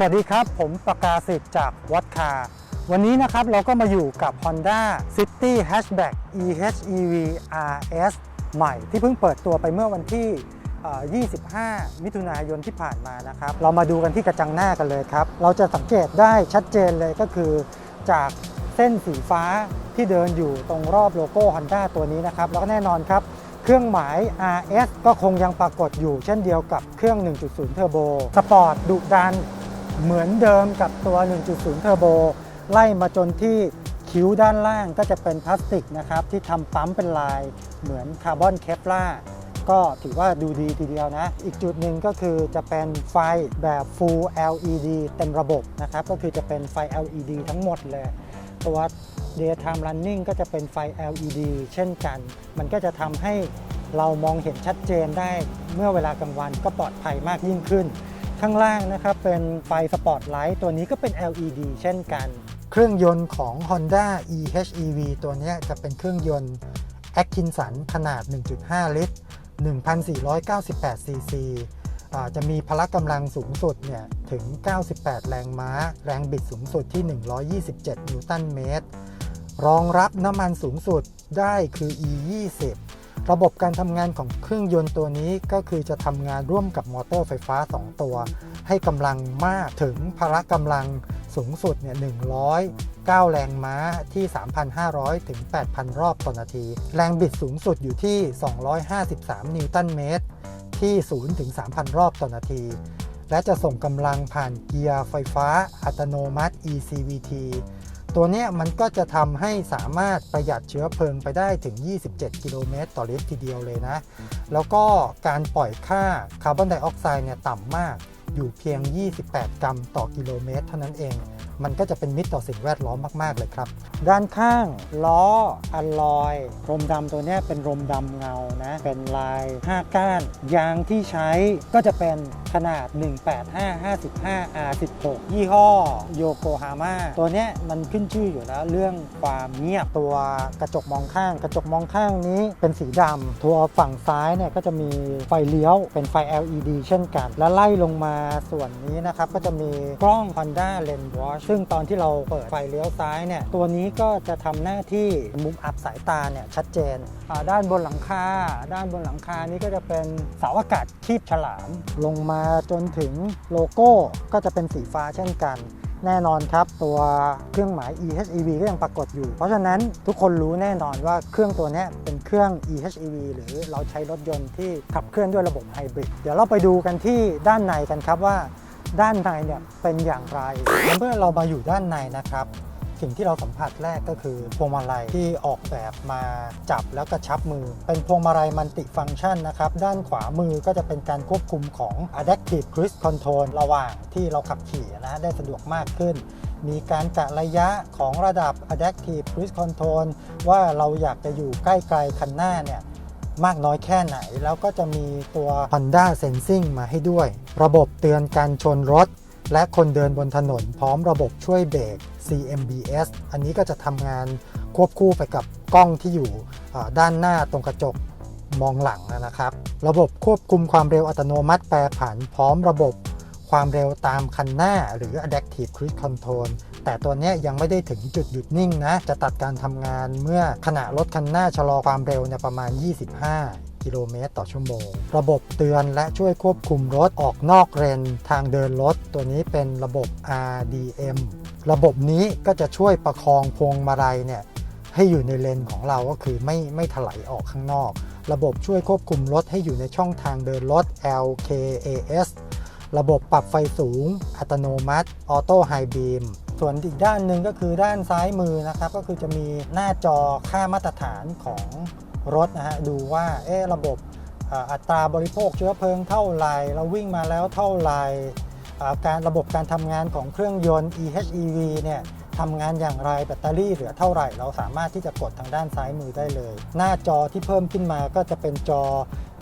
สวัสดีครับ ผมประกาศสิทธิ์จากวัดคา วันนี้นะครับเราก็มาอยู่กับ Honda City Hatchback EHEV RS ใหม่ที่เพิ่งเปิดตัวไปเมื่อวันที่เอ่อ25 มิถุนายนที่ผ่านมานะครับ เรามาดูกันที่กระจังหน้ากันเลยครับ เราจะสังเกตได้ชัดเจนเลยก็คือจากเส้นสีฟ้าที่เดินอยู่ตรงรอบโลโก้ Honda ตัวนี้นะครับ แล้วก็แน่นอนครับเครื่องหมาย RS ก็คงยังปรากฏอยู่เช่นเดียวกับเครื่อง 1.0 เทอร์โบ สปอร์ตดุดัน เหมือนเดิมกับตัว 1.0 เทอร์โบ ไล่มาจนที่คิ้วด้านล่างก็จะเป็นพลาสติกนะครับ ที่ทำปั๊มเป็นลายเหมือนคาร์บอนเคปลาก็ถือว่าดูดีทีเดียวนะ อีกจุดหนึ่งก็คือจะเป็นไฟแบบ Full LED เต็มระบบนะครับ ก็คือจะเป็นไฟ LED ทั้งหมดเลยตัว Daytime Running ก็จะเป็นไฟ LED เช่นกัน มันก็จะทำให้เรามองเห็นชัดเจนได้ เมื่อเวลากลางวันก็ปลอดภัยมากยิ่งขึ้น ข้างล่างนะครับเป็นไฟสปอตไลท์ตัวนี้ก็เป็น LED เช่นกัน เครื่องยนต์ของ Honda EHEV ตัวนี้จะเป็นเครื่องยนต์ Atkinson ขนาด 1.5 ลิตร 1,498 ซีซีจะมีพละกำลังสูงสุดเนี่ยถึง 98 แรงม้า แรงบิดสูงสุดที่ 127 นิวตันเมตร รองรับน้ำมันสูงสุดได้คือ E20 ระบบการทำงานของเครื่องยนต์ตัวนี้ก็คือจะทำงานร่วมกับมอเตอร์ไฟฟ้า 2 ตัว ให้กำลังมากถึงพละกำลังสูงสุดเนี่ย109 แรงม้าที่ 3,500 ถึง 8,000 รอบต่อนาที แรงบิดสูงสุดอยู่ที่ 253 นิวตันเมตร ที่ 0 ถึง 3,000 รอบต่อนาที และจะส่งกำลังผ่านเกียร์ไฟฟ้าอัตโนมัติ ECVT ตัวนี้มันก็จะทำให้สามารถประหยัดเชื้อเพลิงไปได้ถึง 27 กิโลเมตรต่อลิตรทีเดียวเลยนะ แล้วก็การปล่อยค่าคาร์บอนไดออกไซด์เนี่ยต่ำมาก อยู่เพียง 28 กรัมต่อกิโลเมตร เท่านั้นเอง มันก็จะเป็นมิตรต่อสิ่งแวดล้อมมาก ๆ เลยครับ ด้านข้างล้ออลลอยรมดำตัวนี้เป็นรมดำเงานะเป็นลาย 5 ก้าน ยางที่ใช้ก็จะเป็นขนาด 185 55 R16 ยี่ห้อโยโกฮาม่าตัวนี้มันขึ้นชื่ออยู่แล้วเรื่องความเงียบตัวกระจกมองข้าง กระจกมองข้างนี้เป็นสีดำตัวฝั่งซ้ายเนี่ยก็จะมีไฟเลี้ยวเป็นไฟ LED เช่นกัน และไล่ลงมาส่วนนี้นะครับ ก็จะมีกล้อง Honda Lens Watch ซึ่งตอนที่เราเปิดไฟเลี้ยวซ้ายเนี่ย ตัวนี้ก็จะทำหน้าที่มุมอับสายตาเนี่ยชัดเจน ด้านบนหลังคา ด้านบนหลังคานี้ก็จะเป็นเสาอากาศคีบฉลาม ลงมาจนถึงโลโก้ก็จะเป็นสีฟ้าเช่นกัน แน่นอนครับ ตัวเครื่องหมาย EHEV ก็ยังปรากฏอยู่ เพราะฉะนั้นทุกคนรู้แน่นอนว่าเครื่องตัวนี้เป็นเครื่อง EHEV หรือเราใช้รถยนต์ที่ขับเคลื่อนด้วยระบบไฮบริดเดี๋ยวเราไปดูกันที่ด้านในกันครับว่าด้านในเนี่ยเป็นอย่างไรเมื่อเรามาอยู่ด้านในนะครับ สิ่งที่เราสัมผัสแรกก็คือพวงมาลัยที่ออกแบบมาจับแล้วกระชับมือ เป็นพวงมาลัยมัลติฟังก์ชันนะครับ ด้านขวามือก็จะเป็นการควบคุมของ Adaptive Cruise Control ระหว่างที่เราขับขี่นะได้สะดวกมากขึ้น มีการกะระยะของระดับ Adaptive Cruise Control ว่าเราอยากจะอยู่ใกล้ๆคันหน้าเนี่ยมากน้อยแค่ไหน แล้วก็จะมีตัว Honda Sensing มาให้ด้วย ระบบเตือนการชนรถ และคนเดินบนถนนพร้อมระบบช่วยเบรก CMBS อันนี้ก็จะทำงานควบคู่ไปกับกล้องที่อยู่ด้านหน้าตรงกระจกมองหลังนะครับ ระบบควบคุมความเร็วอัตโนมัติแปรผันพร้อมระบบความเร็วตามคันหน้าหรือ Adaptive Cruise Control แต่ตัวนี้ยยังไม่ได้ถึงจุดหยุดนิ่งนะ จะตัดการทำงานเมื่อขณะรถคันหน้าชะลอความเร็วเนี่ยประมาณ 25 กิโลเมตรต่อชั่วโมง ระบบเตือนและช่วยควบคุมรถออกนอกเลนทางเดินรถ ตัวนี้เป็นระบบ RDM ระบบนี้ก็จะช่วยประคองพวงมาลัยเนี่ยให้อยู่ในเลนของเราก็คือไม่ไม่ถลายออกข้างนอก ระบบช่วยควบคุมรถให้อยู่ในช่องทางเดินรถ LKAS ระบบปรับไฟสูง อัตโนมัติออโต้ไฮบีมส่วนอีกด้านหนึ่งก็คือด้านซ้ายมือนะครับ ก็คือจะมีหน้าจอค่ามาตรฐานของรถนะฮะดูว่าเอ๊ะระบบอัตราบริโภคเชื้อเพลิงเท่าไรเราวิ่งมาแล้วเท่าไร การระบบการทำงานของเครื่องยนต์ EHEV เนี่ยทำงานอย่างไรแบตเตอรี่เหลือเท่าไหร่ เราสามารถที่จะกดทางด้านซ้ายมือได้เลย หน้าจอที่เพิ่มขึ้นมาก็จะเป็นจอ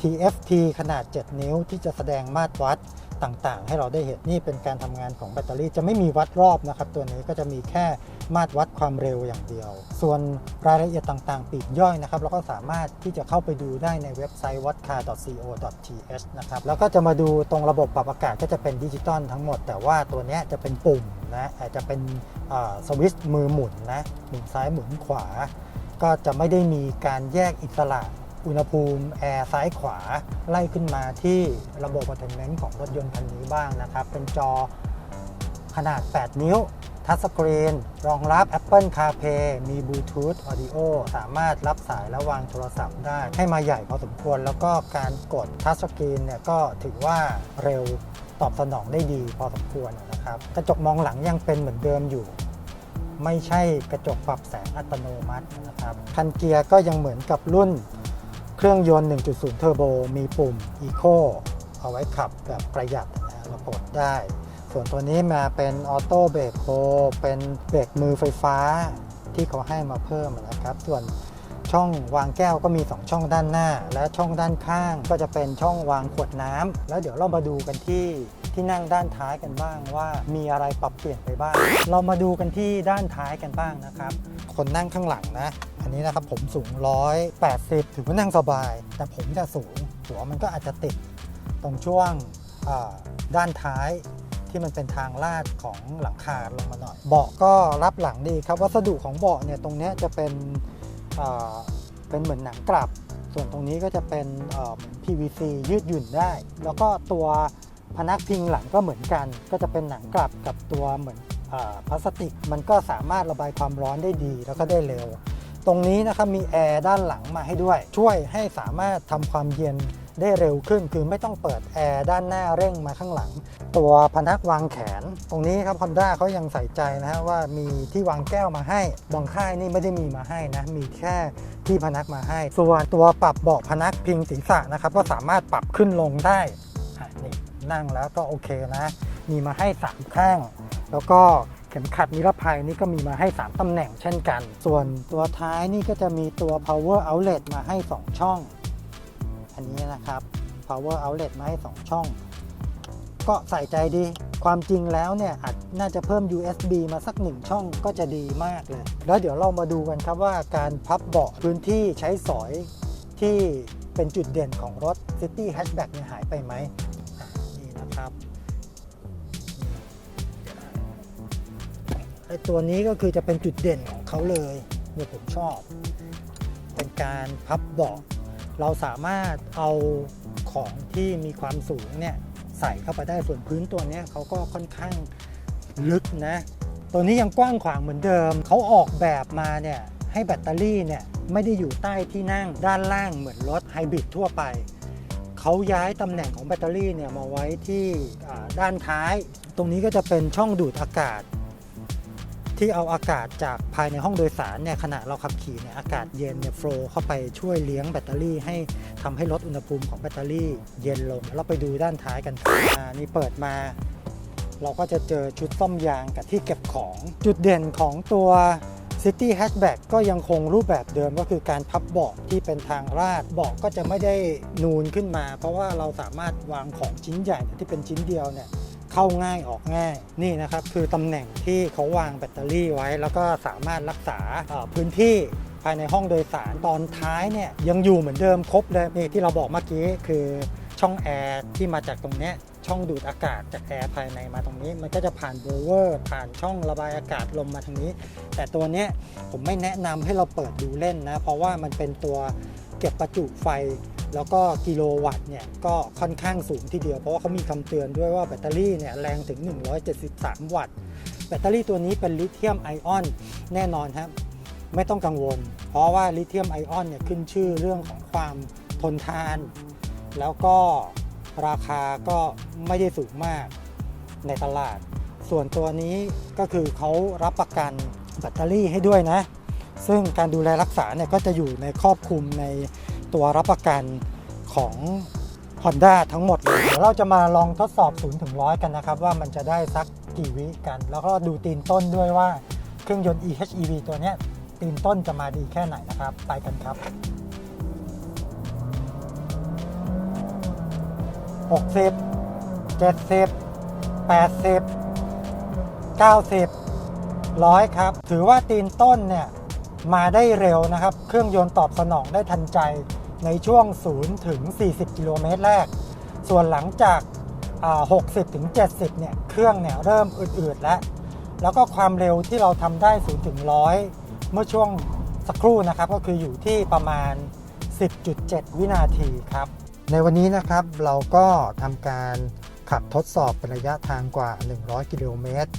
TFT ขนาด 7 นิ้วที่จะแสดงมาตรวัด ต่างๆ ให้เราได้เห็นนี่เป็นการทำงานของแบตเตอรี่จะไม่มีวัดรอบนะครับ ตัวนี้ก็จะมีแค่มาตรวัดความเร็วอย่างเดียว ส่วนรายละเอียดต่างๆปีกย่อยนะครับ เราก็สามารถที่จะเข้าไปดูได้ในเว็บไซต์ wattcar.co.th นะครับ แล้วก็จะมาดูตรงระบบปรับอากาศก็จะเป็นดิจิตอลทั้งหมด แต่ว่าตัวนี้จะเป็นปุ่มนะอาจจะเป็นสวิตช์มือหมุนนะหมุนซ้ายหมุนขวา ก็จะไม่ได้มีการแยกอิสระ อุณหภูมิแอร์ซ้ายขวา ไล่ขึ้นมาที่ระบบ a ัตเมนต์ของรถยนต์คันนี้บ้างนะครับ เป็นจอขนาด 8 นิ้ว ทัชสกรีน รองรับ Apple CarPlay มี Bluetooth Audio สามารถรับสายและวางโทรศัพท์ได้ ให้มาใหญ่พอสมควร แล้วก็การกดทัชสกรีนเนี่ยก็ถือว่าเร็วตอบสนองได้ดีพอสมควรนะครับ กระจกมองหลังยังเป็นเหมือนเดิมอยู่ ไม่ใช่กระจกปรับแสงอัตโนมัตินะครับ คันเกียร์ก็ยังเหมือนกับรุ่น เครื่องยนต์ 1.0 เทอร์โบ มีปุ่ม Eco เอาไว้ขับแบบประหยัดนะเรากดได้ ส่วนตัวนี้มาเป็นออโต้เบรกโฮเป็นเบรกมือไฟฟ้าที่เขาให้มาเพิ่มนะครับ ส่วนช่องวางแก้วก็มี 2 ช่องด้านหน้า และช่องด้านข้างก็จะเป็นช่องวางขวดน้ำแล้วเดี๋ยวเรามาดูกันที่ที่นั่งด้านท้ายกันบ้างว่ามีอะไรปรับเปลี่ยนไปบ้าง เรามาดูกันที่ด้านท้ายกันบ้างนะครับ คนนั่งข้างหลังนะ อันนี้นะครับผมสูง 180 ถือว่านั่งสบาย แต่ผมจะสูง หัวมันก็อาจจะติดตรงช่วงด้านท้ายที่มันเป็นทางลาดของหลังคาลงมาหน่อย เบาะก็รับหลังดีครับวัสดุของเบาะเนี่ยตรงนี้จะเป็นเป็นเหมือนหนังกลับ ส่วนตรงนี้ก็จะเป็นเหมือน PVC ยืดหยุ่นได้ แล้วก็ตัวพนักพิงหลังก็เหมือนกัน ก็จะเป็นหนังกลับกับตัวเหมือนอพลาสติก มันก็สามารถระบายความร้อนได้ดีแล้วก็ได้เร็ว ตรงนี้นะครับมีแอร์ด้านหลังมาให้ด้วย ช่วยให้สามารถทำความเย็นได้เร็วขึ้น คือไม่ต้องเปิดแอร์ด้านหน้าเร่งมาข้างหลัง ตัวพนักวางแขน ตรงนี้ครับ Honda เขายังใส่ใจนะฮะว่ามีที่วางแก้วมาให้ บางค่ายนี่ไม่ได้มีมาให้นะ มีแค่ที่พนักมาให้ ส่วนตัวปรับเบาะพนักพิงศีรษะนะครับ ก็สามารถปรับขึ้นลงได้นี่นั่งแล้วก็โอเคนะ มีมาให้3ข้าง แล้วก็ ข็มขัดนิรภัยนี่ก็มีมาให้ 3ตำแหน่งเช่นกัน ส่วนตัวท้ายนี่ก็จะมีตัว power outlet มาให้ 2 ช่อง อันนี้นะครับ power outlet มาให้ 2 ช่อง ก็ใส่ใจดี ความจริงแล้วเนี่ยอาจน่าจะเพิ่ม USB มาสักหนึ่งช่องก็จะดีมากเลย แล้วเดี๋ยวเรามาดูกันครับว่าการพับเบาะพื้นที่ใช้สอยที่เป็นจุดเด่นของรถ City Hatchback เนี่ยหายไปไหม ตัวนี้ก็คือจะเป็นจุดเด่นของเขาเลยเนี่ยผมชอบ เป็นการพับเบาะเราสามารถเอาของที่มีความสูงเนี่ยใส่เข้าไปได้ส่วนพื้นตัวนี้เขาก็ค่อนข้างลึกนะ ตัวนี้ยังกว้างขวางเหมือนเดิม เขาออกแบบมาเนี่ยให้แบตเตอรี่เนี่ยไม่ได้อยู่ใต้ที่นั่งด้านล่างเหมือนรถไฮบริดทั่วไป เขาย้ายตำแหน่งของแบตเตอรี่เนี่ยมาไว้ที่ด้านท้าย ตรงนี้ก็จะเป็นช่องดูดอากาศ ที่เอาอากาศจากภายในห้องโดยสารเนี่ยขณะเราขับขี่เนี่ยอากาศเย็นเนี่ยโฟลเข้าไปช่วยเลี้ยงแบตเตอรี่ให้ทำให้ลดอุณหภูมิของแบตเตอรี่เย็นลง เราไปดูด้านท้ายกันอ่านี่เปิดมา เราก็จะเจอชุดซ่อมยางกับที่เก็บของจุดเด่นของตัว City Hatchback ก็ยังคงรูปแบบเดิมก็คือการพับเบาะที่เป็นทางราดเบาะก็จะไม่ได้นูนขึ้นมา เพราะว่าเราสามารถวางของชิ้นใหญ่ที่เป็นชิ้นเดียวเนี่ย เข้าง่ายออกง่ายนี่นะครับคือตำแหน่งที่เขาวางแบตเตอรี่ไว้ แล้วก็สามารถรักษาพื้นที่ภายในห้องโดยสารตอนท้ายเนี่ยยังอยู่เหมือนเดิมครบเลยนี่ที่เราบอกเมื่อกี้คือช่องแอร์ที่มาจากตรงนี้ช่องดูดอากาศจากแอร์ภายในมาตรงนี้ มันก็จะผ่านโบเวอร์ผ่านช่องระบายอากาศลมมาทางนี้ แต่ตัวเนี้ยผมไม่แนะนำให้เราเปิดดูเล่นนะ เพราะว่ามันเป็นตัวเก็บประจุไฟ แล้วก็กิโลวัตต์เนี่ยก็ค่อนข้างสูงทีเดียว เพราะว่าเขามีคำเตือนด้วยว่าแบตเตอรี่เนี่ยแรงถึง 173 วัตต์ แบตเตอรี่ตัวนี้เป็นลิเธียมไอออนแน่นอนครับไม่ต้องกังวล เพราะว่าลิเธียมไอออนเนี่ยขึ้นชื่อเรื่องของความทนทาน แล้วก็ราคาก็ไม่ได้สูงมากในตลาด ส่วนตัวนี้ก็คือเขารับประกันแบตเตอรี่ให้ด้วยนะ ซึ่งการดูแลรักษาเนี่ยก็จะอยู่ในครอบคลุมใน ตัวรับประกันของ Honda ทั้งหมดเลยเดี๋ยวเราจะมาลองทดสอบ 0 ถึง 100 กันนะครับ ว่ามันจะได้สักกี่วิกัน แล้วก็ดูตีนต้นด้วยว่าเครื่องยนต์ EHEV ตัวเนี้ยตีนต้นจะมาดีแค่ไหนนะครับ ไปกันครับ 60 70 80 90ร้อยครับ ถือว่าตีนต้นเนี่ยมาได้เร็วนะครับ เครื่องยนต์ตอบสนองได้ทันใจ ในช่วง 0 ถึง 40 กิโลเมตรแรก ส่วนหลังจาก 60 ถึง 70 เนี่ย เครื่องเนี่ยเริ่มอืดๆแล้ว แล้วก็ความเร็วที่เราทำได้ 0 ถึง 100 เมื่อช่วงสักครู่นะครับ ก็คืออยู่ที่ประมาณ 10.7 วินาทีครับ ในวันนี้นะครับเราก็ทำการขับทดสอบเป็นระยะทางกว่า 100 กิโลเมตร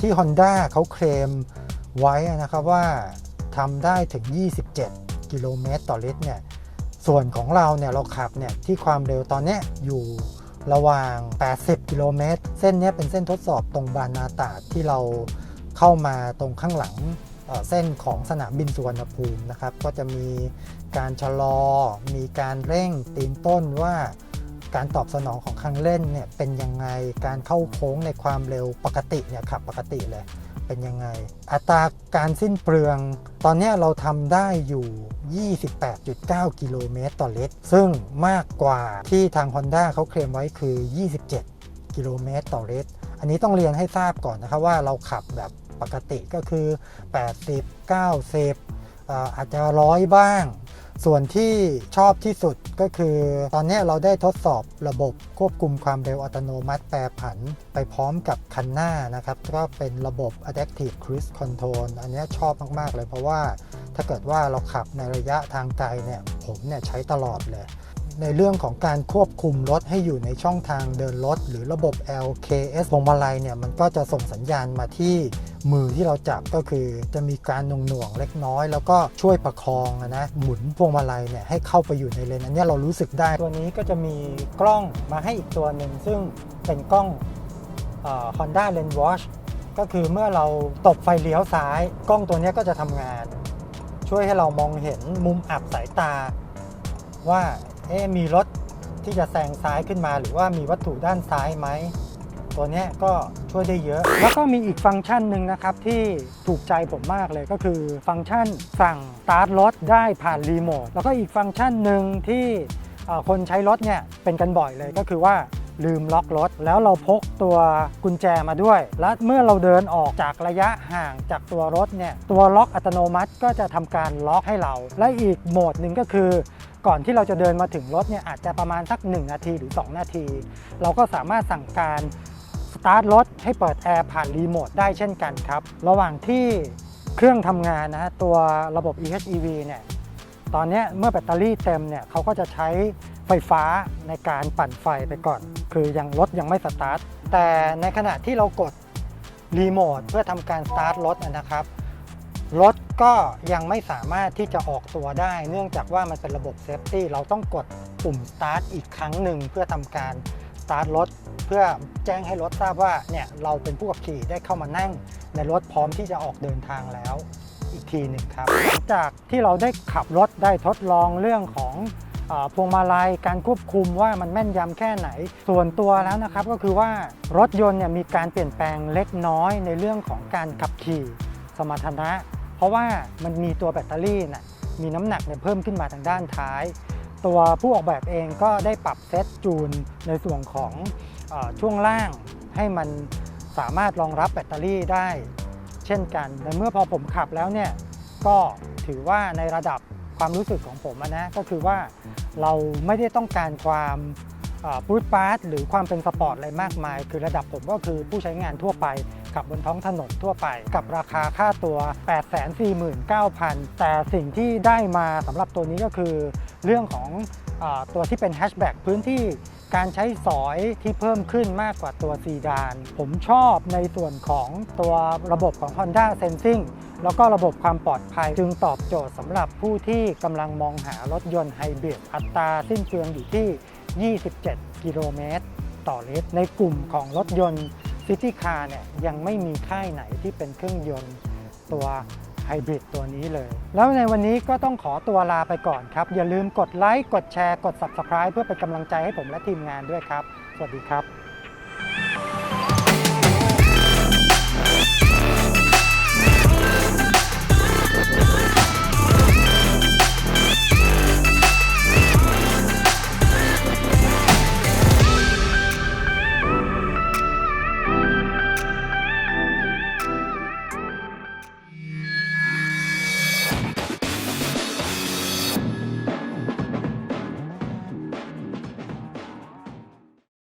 ที่ Honda เขาเคลมไว้นะครับว่าทำได้ถึง 27 กิโลเมตรต่อลิตรเนี่ย ส่วนของเราเนี่ยเราขับเนี่ยที่ความเร็วตอนนี้อยู่ระหว่าง 80 กิโลเมตร เส้นนี้เป็นเส้นทดสอบตรงบานนาตาที่เราเข้ามาตรงข้างหลังเส้นของสนามบินสุวรรณภูมินะครับ ก็จะมีการชะลอ มีการเร่งตีนต้นว่า การตอบสนองของคันเร่งเนี่ยเป็นยังไงการเข้าโค้งในความเร็วปกติเนี่ยขับปกติเลยเป็นยังไง อัตราการสิ้นเปลือง ตอนนี้เราทำได้อยู่ 28.9 กิโลเมตรต่อลิตร ซึ่งมากกว่าที่ทาง Honda เขาเคลมไว้คือ 27 กิโลเมตรต่อลิตร อันนี้ต้องเรียนให้ทราบก่อนนะครับว่าเราขับแบบปกติก็คือ 80 90อาจจะร้อยบ้าง ส่วนที่ชอบที่สุดก็คือตอนนี้เราได้ทดสอบระบบควบคุมความเร็วอัตโนมัติแปรผัน ไปพร้อมกับคันหน้านะครับ ก็เป็นระบบ Adaptive Cruise Control อันนี้ชอบมาก ๆ เลยเพราะว่าถ้าเกิดว่าเราขับในระยะทางไกลเนี่ย ผมเนี่ยใช้ตลอดเลย ในเรื่องของการควบคุมรถให้อยู่ในช่องทางเดินรถ หรือระบบ LKS พวงมาลัยเนี่ยมันก็จะส่งสัญญาณมาที่มือที่เราจับก็คือจะมีการหน่วงๆเล็กน้อย แล้วก็ช่วยประคองนะหมุนพวงมาลัยเนี่ยให้เข้าไปอยู่ในเลนอันนี้เรารู้สึกได้ ตัวนี้ก็จะมีกล้องมาให้อีกตัวหนึ่ง ซึ่งเป็นกล้องเอ่อ Honda Lens Watch ก็คือเมื่อเราตบไฟเลี้ยวซ้าย กล้องตัวนี้ก็จะทำงาน ช่วยให้เรามองเห็นมุมอับสายตาว่า เอ๊มีรถที่จะแซงซ้ายขึ้นมา หรือว่ามีวัตถุด้านซ้ายไหม ตัวนี้ก็ช่วยได้เยอะ แล้วก็มีอีกฟังก์ชันหนึ่งนะครับ ที่ถูกใจผมมากเลยก็คือฟังก์ชันสั่งสตาร์ทรถได้ผ่านรีโมทแล้วก็อีกฟังก์ชันหนึ่งที่คนใช้รถเนี่ยเป็นกันบ่อยเลยก็คือว่าลืมล็อกรถ แล้วเราพกตัวกุญแจมาด้วย และเมื่อเราเดินออกจากระยะห่างจากตัวรถเนี่ยตัวล็อกอัตโนมัติก็จะทำการล็อกให้เรา และอีกโหมดหนึ่งก็คือ ก่อนที่เราจะเดินมาถึงรถเนี่ยอาจจะประมาณสัก 1 นาทีหรือ 2 นาที เราก็สามารถสั่งการสตาร์ทรถให้เปิดแอร์ผ่านรีโมทได้เช่นกันครับ ระหว่างที่เครื่องทำงานนะฮะตัวระบบ EHEV เนี่ยตอนนี้เมื่อแบตเตอรี่เต็มเนี่ยเขาก็จะใช้ไฟฟ้าในการปั่นไฟไปก่อน คือยังรถยังไม่สตาร์ทแต่ในขณะที่เรากดรีโมทเพื่อทำการสตาร์ทรถนะครับรถ ก็ยังไม่สามารถที่จะออกตัวได้ เนื่องจากว่ามันเป็นระบบเซฟตี้เราต้องกดปุ่ม start อีกครั้งหนึ่งเพื่อทำการ start รถเพื่อแจ้งให้รถทราบว่าเนี่ยเราเป็นผู้ขับขี่ได้เข้ามานั่ง ในรถพร้อมที่จะออกเดินทางแล้วอีกทีหนึ่งครับ จากที่เราได้ขับรถได้ทดลองเรื่องของพวงมาลัยการควบคุมว่ามันแม่นยำแค่ไหน ส่วนตัวแล้วนะครับก็คือว่ารถยนต์เนี่ยมีการเปลี่ยนแปลงเล็กน้อยในเรื่องของการขับขี่ สมรรถนะ ราะว่ามันมีตัวแบตเตอรี่น่ะมีน้ำหนักเนี่ยเพิ่มขึ้นมาทางด้านท้าย ตัวผู้ออกแบบเองก็ได้ปรับเซตจูนในส่วนของอช่วงล่างให้มันสามารถรองรับแบตเตอรี่ได้ เช่นกันในเมื่อพอผมขับแล้วเนี่ยก็ถือว่าในระดับความรู้สึกของผมนะก็คือว่าเราไม่ได้ต้องการความปูดปาร์ตหรือความเป็นสปอร์ตอะไรมากมาย คือระดับผมก็คือผู้ใช้งานทั่วไป ขับบนท้องถนนทั่วไป กับราคาค่าตัว 849,000 แต่สิ่งที่ได้มาสำหรับตัวนี้ก็คือเรื่องของอตัวที่เป็นแฮชแบ็กพื้นที่การใช้สอยที่เพิ่มขึ้นมากกว่าตัวซีดาน ผมชอบในส่วนของตัวระบบของ Honda Sensing แล้วก็ระบบความปลอดภัยจึงตอบโจทย์สำหรับผู้ที่กำลังมองหารถยนต์ไฮบริดอัตราสิ้นเปลืองอยู่ที่ 27 กิโลเมตร ต่อลิตร ในกลุ่มของรถยนต์ ซิตี้คาร์เนี่ยยังไม่มีค่ายไหนที่เป็นเครื่องยนต์ตัวไฮบริดตัวนี้เลย แล้วในวันนี้ก็ต้องขอตัวลาไปก่อนครับ อย่าลืมกดไลค์ กดแชร์ กด Subscribe เพื่อเป็นกำลังใจให้ผมและทีมงานด้วยครับ สวัสดีครับ